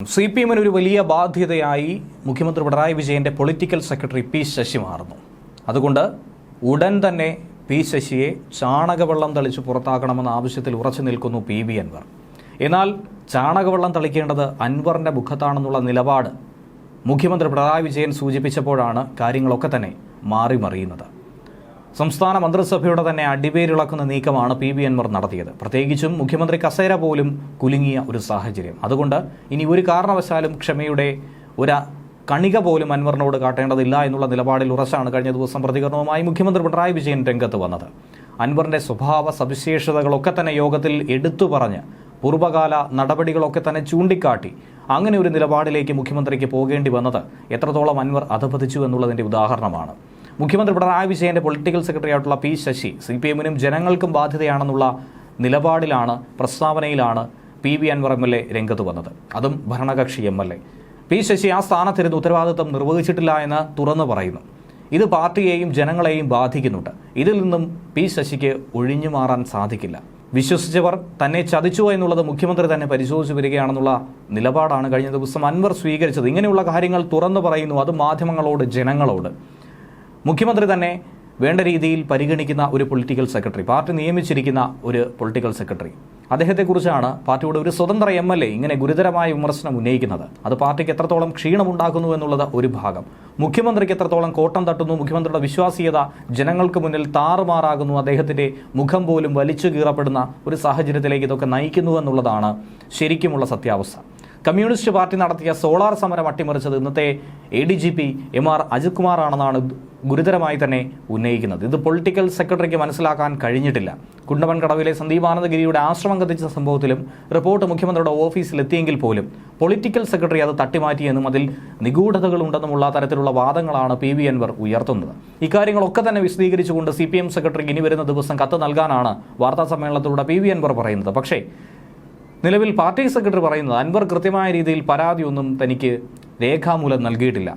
C P എമ്മിന് ഒരു വലിയ ബാധ്യതയായി മുഖ്യമന്ത്രി പിണറായി വിജയന്റെ പൊളിറ്റിക്കൽ സെക്രട്ടറി പി ശശി മാറുന്നു. അതുകൊണ്ട് ഉടൻ തന്നെ പി ശശിയെ ചാണകവെള്ളം തളിച്ച് പുറത്താക്കണമെന്ന ആവശ്യത്തിൽ ഉറച്ചു നിൽക്കുന്നു പി ബി അൻവർ. എന്നാൽ ചാണകവെള്ളം തളിക്കേണ്ടത് അൻവറിന്റെ മുഖത്താണെന്നുള്ള നിലപാട് മുഖ്യമന്ത്രി പിണറായി വിജയൻ സൂചിപ്പിച്ചപ്പോഴാണ് കാര്യങ്ങളൊക്കെ തന്നെ മാറി മറിയുന്നത് സംസ്ഥാന മന്ത്രിസഭയുടെ തന്നെ അടിവേരിളക്കുന്ന നീക്കമാണ് പി ബി അൻവർ നടത്തിയത്. പ്രത്യേകിച്ചും മുഖ്യമന്ത്രി കസേര പോലും കുലുങ്ങിയ ഒരു സാഹചര്യം. അതുകൊണ്ട് ഇനി ഒരു കാരണവശാലും ക്ഷമയുടെ ഒരു കണിക പോലും അൻവറിനോട് കാട്ടേണ്ടതില്ല എന്നുള്ള നിലപാടിൽ ഉറച്ചാണ് കഴിഞ്ഞ ദിവസം പ്രതികരണവുമായി മുഖ്യമന്ത്രി പിണറായി വിജയൻ രംഗത്ത് വന്നത്. അൻവറിന്റെ സ്വഭാവ സവിശേഷതകളൊക്കെ തന്നെ യോഗത്തിൽ എടുത്തു പറഞ്ഞ് പൂർവകാല നടപടികളൊക്കെ തന്നെ ചൂണ്ടിക്കാട്ടി അങ്ങനെ ഒരു നിലപാടിലേക്ക് മുഖ്യമന്ത്രിക്ക് പോകേണ്ടി വന്നത് എത്രത്തോളം അൻവർ അധപതിച്ചു എന്നുള്ളതിന്റെ ഉദാഹരണമാണ്. മുഖ്യമന്ത്രി പിണറായി വിജയന്റെ പൊളിറ്റിക്കൽ സെക്രട്ടറി ആയിട്ടുള്ള പി ശശി സി പി എമ്മിനും ജനങ്ങൾക്കും ബാധ്യതയാണെന്നുള്ള നിലപാടിലാണ് പ്രസ്താവനയിലാണ് P V Anvar M L A രംഗത്ത് വന്നത്. അതും ഭരണകക്ഷി M L A. P Sasi ആ സ്ഥാനത്തിരുന്ന് ഉത്തരവാദിത്വം നിർവഹിച്ചിട്ടില്ല എന്ന് തുറന്നു പറയുന്നു. ഇത് പാർട്ടിയെയും ജനങ്ങളെയും ബാധിക്കുന്നുണ്ട്. ഇതിൽ നിന്നും പി ശശിക്ക് ഒഴിഞ്ഞു മാറാൻ സാധിക്കില്ല. വിശ്വസിച്ചവർ തന്നെ ചതിച്ചു എന്നുള്ളത് മുഖ്യമന്ത്രി തന്നെ പരിശോധിച്ചു വരികയാണെന്നുള്ള നിലപാടാണ് കഴിഞ്ഞ ദിവസം അൻവർ സ്വീകരിച്ചത്. ഇങ്ങനെയുള്ള കാര്യങ്ങൾ തുറന്നു പറയുന്നു. അത് മാധ്യമങ്ങളോട് ജനങ്ങളോട്. മുഖ്യമന്ത്രി തന്നെ വേണ്ട രീതിയിൽ പരിഗണിക്കുന്ന ഒരു പൊളിറ്റിക്കൽ സെക്രട്ടറി പാർട്ടി നിയമിച്ചിരിക്കുന്ന ഒരു പൊളിറ്റിക്കൽ സെക്രട്ടറി അദ്ദേഹത്തെക്കുറിച്ചാണ് പാർട്ടിയുടെ ഒരു സ്വതന്ത്ര എം എൽ എ ഇങ്ങനെ ഗുരുതരമായ വിമർശനം ഉന്നയിക്കുന്നത്. അത് പാർട്ടിക്ക് എത്രത്തോളം ക്ഷീണമുണ്ടാക്കുന്നു എന്നുള്ളത് ഒരു ഭാഗം. മുഖ്യമന്ത്രിക്ക് എത്രത്തോളം കോട്ടം തട്ടുന്നു മുഖ്യമന്ത്രിയുടെ വിശ്വാസീയത ജനങ്ങൾക്ക് മുന്നിൽ താറുമാറാകുന്നു അദ്ദേഹത്തിന്റെ മുഖം പോലും വലിച്ചു കീറപ്പെടുന്ന ഒരു സാഹചര്യത്തിലേക്ക് ഇതൊക്കെ നയിക്കുന്നു എന്നുള്ളതാണ് ശരിക്കുമുള്ള സത്യാവസ്ഥ. കമ്മ്യൂണിസ്റ്റ് പാർട്ടി നടത്തിയ സോളാർ സമരം അട്ടിമറിച്ചത് ഇന്നത്തെ A D G P M R Ajith Kumar ആണെന്നാണ് ഗുരുതരമായി തന്നെ ഉന്നയിക്കുന്നത്. ഇത് പൊളിറ്റിക്കൽ സെക്രട്ടറിക്ക് മനസ്സിലാക്കാൻ കഴിഞ്ഞിട്ടില്ല. കുണ്ടമൻ കടവിലെ സന്ദീപാനന്ദഗിരിയുടെ ആശ്രമം കത്തിച്ച സംഭവത്തിലും റിപ്പോർട്ട് മുഖ്യമന്ത്രിയുടെ ഓഫീസിൽ എത്തിയെങ്കിൽ പോലും പൊളിറ്റിക്കൽ സെക്രട്ടറി അത് തട്ടിമാറ്റിയെന്നും അതിൽ നിഗൂഢതകളുണ്ടെന്നുമുള്ള തരത്തിലുള്ള വാദങ്ങളാണ് പി വി അൻവർ ഉയർത്തുന്നത്. ഇക്കാര്യങ്ങളൊക്കെ തന്നെ വിശദീകരിച്ചുകൊണ്ട് സി പി എം സെക്രട്ടറിക്ക് ഇനി വരുന്ന ദിവസം കത്ത് നൽകാനാണ് വാർത്താ സമ്മേളനത്തിലൂടെ പി വി അൻവർ പറയുന്നത്. പക്ഷേ നിലവിൽ പാർട്ടി സെക്രട്ടറി പറയുന്നത് അൻവർ കൃത്യമായ രീതിയിൽ പരാതിയൊന്നും തനിക്ക് രേഖാമൂലം നൽകിയിട്ടില്ല.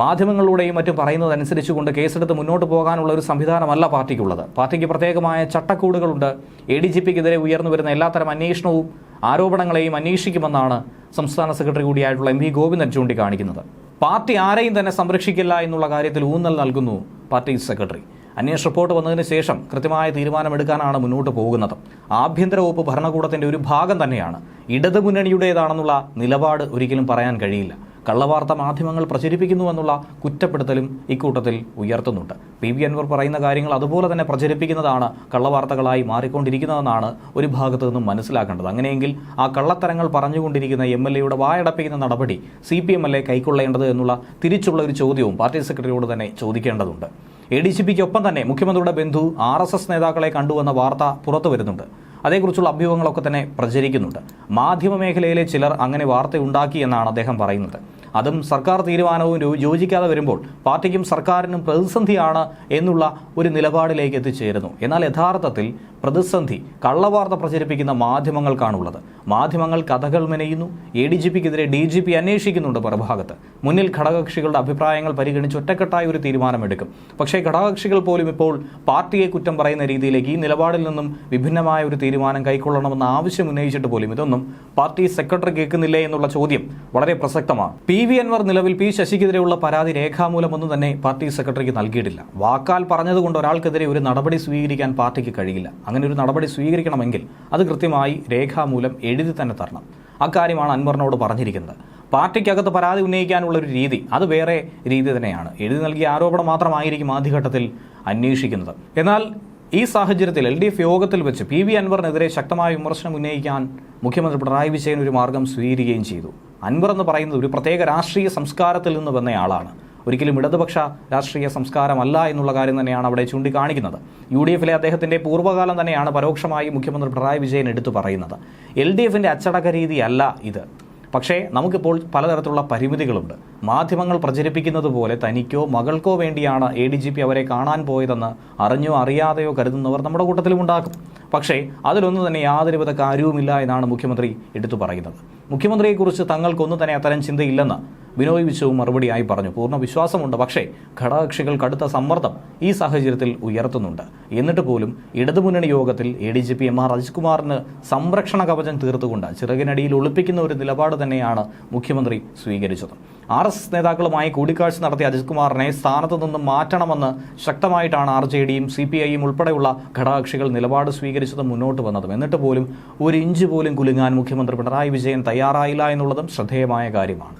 മാധ്യമങ്ങളിലൂടെയും മറ്റും പറയുന്നതനുസരിച്ചുകൊണ്ട് കേസെടുത്ത് മുന്നോട്ട് പോകാനുള്ള ഒരു സംവിധാനമല്ല പാർട്ടിക്കുള്ളത്. പാർട്ടിക്ക് പ്രത്യേകമായ ചട്ടക്കൂടുകളുണ്ട്. എ ഡി ജി പിക്കെതിരെ ഉയർന്നു വരുന്ന എല്ലാത്തരം അന്വേഷണവും ആരോപണങ്ങളെയും അന്വേഷിക്കുമെന്നാണ് സംസ്ഥാന സെക്രട്ടറി കൂടിയായിട്ടുള്ള എം വി ഗോവിന്ദൻ ചൂണ്ടിക്കാണിക്കുന്നത്. പാർട്ടി ആരെയും തന്നെ സംരക്ഷിക്കില്ല എന്നുള്ള കാര്യത്തിൽ ഊന്നൽ നൽകുന്നു പാർട്ടി സെക്രട്ടറി. അന്വേഷണ റിപ്പോർട്ട് വന്നതിന് ശേഷം കൃത്യമായ തീരുമാനമെടുക്കാനാണ് മുന്നോട്ട് പോകുന്നത്. ആഭ്യന്തര വകുപ്പ് ഭരണകൂടത്തിന്റെ ഒരു ഭാഗം തന്നെയാണ്. ഇടത് മുന്നണിയുടേതാണെന്നുള്ള നിലപാട് ഒരിക്കലും പറയാൻ കഴിയില്ല. കള്ളവാർത്ത മാധ്യമങ്ങൾ പ്രചരിപ്പിക്കുന്നുവെന്നുള്ള കുറ്റപ്പെടുത്തലും ഇക്കൂട്ടത്തിൽ ഉയർത്തുന്നുണ്ട്. പി വി അൻവർ പറയുന്ന കാര്യങ്ങൾ അതുപോലെ തന്നെ പ്രചരിപ്പിക്കുന്നതാണ് കള്ളവാർത്തകളായി മാറിക്കൊണ്ടിരിക്കുന്നതെന്നാണ് ഒരു ഭാഗത്തു നിന്നും മനസ്സിലാക്കേണ്ടത്. അങ്ങനെയെങ്കിൽ ആ കള്ളത്തരങ്ങൾ പറഞ്ഞുകൊണ്ടിരിക്കുന്ന എം എൽ എയുടെ വായടപ്പിക്കുന്ന നടപടി C P M L A കൈക്കൊള്ളേണ്ടത് എന്നുള്ള തിരിച്ചുള്ള ഒരു ചോദ്യവും പാർട്ടി സെക്രട്ടറിയോട് തന്നെ ചോദിക്കേണ്ടതുണ്ട്. എ ഡി സി പിക്കൊപ്പം തന്നെ മുഖ്യമന്ത്രിയുടെ ബന്ധു ആർ എസ് എസ് നേതാക്കളെ കണ്ടുവന്ന വാർത്ത പുറത്തു വരുന്നുണ്ട് അതേക്കുറിച്ചുള്ള അഭ്യൂഹങ്ങളൊക്കെ തന്നെ പ്രചരിക്കുന്നുണ്ട്. മാധ്യമ മേഖലയിലെ ചിലർ അങ്ങനെ വാർത്തയുണ്ടാക്കി എന്നാണ് അദ്ദേഹം പറയുന്നത്. അതും സർക്കാർ തീരുമാനവും യോജിക്കാതെ വരുമ്പോൾ പാർട്ടിക്കും സർക്കാരിനും പ്രതിസന്ധിയാണ് എന്നുള്ള ഒരു നിലപാടിലേക്ക് എത്തിച്ചേരുന്നു. എന്നാൽ യഥാർത്ഥത്തിൽ പ്രതിസന്ധി കള്ളവാർത്ത പ്രചരിപ്പിക്കുന്ന മാധ്യമങ്ങൾക്കാണുള്ളത്. മാധ്യമങ്ങൾ കഥകൾ മെനയുന്നു എ ഡി ജി പിക്കെതിരെ ഡി ജി പി അന്വേഷിക്കുന്നുണ്ട് മറുഭാഗത്ത്. മുന്നിൽ ഘടകകക്ഷികളുടെ അഭിപ്രായങ്ങൾ പരിഗണിച്ച് ഒറ്റക്കെട്ടായ ഒരു തീരുമാനമെടുക്കും. പക്ഷേ ഘടകകക്ഷികൾ പോലും ഇപ്പോൾ പാർട്ടിയെ കുറ്റം പറയുന്ന രീതിയിലേക്ക് ഈ നിലപാടിൽ നിന്നും വിഭിന്നമായ ഒരു തീരുമാനം കൈക്കൊള്ളണമെന്ന ആവശ്യം ഉന്നയിച്ചിട്ട് പോലും ഇതൊന്നും പാർട്ടി സെക്രട്ടറി കേൾക്കുന്നില്ലേ എന്നുള്ള ചോദ്യം വളരെ പ്രസക്തമാണ്. പി വി അൻവർ നിലവിൽ പി ശശിക്കെതിരെയുള്ള പരാതി രേഖാമൂലമൊന്നും തന്നെ പാർട്ടി സെക്രട്ടറിക്ക് നൽകിയിട്ടില്ല. വാക്കാൽ പറഞ്ഞതുകൊണ്ട് ഒരാൾക്കെതിരെ ഒരു നടപടി സ്വീകരിക്കാൻ പാർട്ടിക്ക് കഴിയില്ല. അങ്ങനെ ഒരു നടപടി സ്വീകരിക്കണമെങ്കിൽ അത് കൃത്യമായി രേഖാമൂലം എഴുതി തന്നെ തരണം. അക്കാര്യമാണ് അൻവറിനോട് പറഞ്ഞിരിക്കുന്നത്. പാർട്ടിക്കകത്ത് പരാതി ഉന്നയിക്കാനുള്ള ഒരു രീതി അത് വേറെ രീതി തന്നെയാണ്. എഴുതി നൽകിയ ആരോപണം മാത്രമായിരിക്കും ആദ്യഘട്ടത്തിൽ അന്വേഷിക്കുന്നത്. എന്നാൽ ഈ സാഹചര്യത്തിൽ എൽ ഡി എഫ് യോഗത്തിൽ വെച്ച് പി വി അൻവറിനെതിരെ ശക്തമായ വിമർശനം ഉന്നയിക്കാൻ മുഖ്യമന്ത്രി പിണറായി വിജയൻ ഒരു മാർഗം സ്വീകരിക്കുകയും ചെയ്തു. അൻവർ എന്ന് പറയുന്നത് ഒരു പ്രത്യേക രാഷ്ട്രീയ സംസ്കാരത്തിൽ നിന്ന് വന്നയാളാണ് ഒരിക്കലും ഇടതുപക്ഷ രാഷ്ട്രീയ സംസ്കാരമല്ല എന്നുള്ള കാര്യം തന്നെയാണ് അവിടെ ചൂണ്ടിക്കാണിക്കുന്നത്. യു ഡി എഫിലെ അദ്ദേഹത്തിന്റെ പൂർവകാലം തന്നെയാണ് പരോക്ഷമായി മുഖ്യമന്ത്രി പിണറായി വിജയൻ എടുത്തു പറയുന്നത്. എൽ ഡി എഫിന്റെ അച്ചടക്ക രീതിയല്ല ഇത്. പക്ഷേ നമുക്കിപ്പോൾ പലതരത്തിലുള്ള പരിമിതികളുണ്ട്. മാധ്യമങ്ങൾ പ്രചരിപ്പിക്കുന്നത് പോലെ തനിക്കോ മകൾക്കോ വേണ്ടിയാണ് എ ഡി ജി പി അവരെ കാണാൻ പോയതെന്ന് അറിഞ്ഞോ അറിയാതെയോ കരുതുന്നവർ നമ്മുടെ കൂട്ടത്തിലും ഉണ്ടാക്കും പക്ഷേ അതിലൊന്നും തന്നെ യാതൊരുവിധ കാര്യവുമില്ല എന്നാണ് മുഖ്യമന്ത്രി എടുത്തു പറയുന്നത്. മുഖ്യമന്ത്രിയെക്കുറിച്ച് തങ്ങൾക്കൊന്നും തന്നെ അത്തരം ചിന്തയില്ലെന്ന് ബിനോയ് വിശ്വവും മറുപടിയായി പറഞ്ഞു. പൂർണ വിശ്വാസമുണ്ട്. പക്ഷേ ഘടകകക്ഷികൾ കടുത്ത സമ്മർദ്ദം ഈ സാഹചര്യത്തിൽ ഉയർത്തുന്നുണ്ട്. എന്നിട്ട് പോലും ഇടതുമുന്നണി യോഗത്തിൽ A D G P M R അജിത്കുമാറിന് സംരക്ഷണ കവചം തീർത്തുകൊണ്ട് ചിറകിനടിയിൽ ഒളിപ്പിക്കുന്ന ഒരു നിലപാട് തന്നെയാണ് മുഖ്യമന്ത്രി സ്വീകരിച്ചത്. ആർ എസ് എസ് നേതാക്കളുമായി കൂടിക്കാഴ്ച നടത്തിയ അജിത് സ്ഥാനത്തു സ്ഥാനത്ത് നിന്ന് മാറ്റണമെന്ന് ശക്തമായിട്ടാണ് ആർ ജെ ഡിയും സി പി ഐയും ഉൾപ്പെടെയുള്ള ഘടകകക്ഷികൾ നിലപാട് സ്വീകരിച്ചത് മുന്നോട്ട് വന്നതും. എന്നിട്ട് പോലും ഒരു ഇഞ്ച് പോലും കുലുങ്ങാൻ മുഖ്യമന്ത്രി പിണറായി വിജയൻ തയ്യാറായില്ല എന്നുള്ളതും ശ്രദ്ധേയമായ കാര്യമാണ്.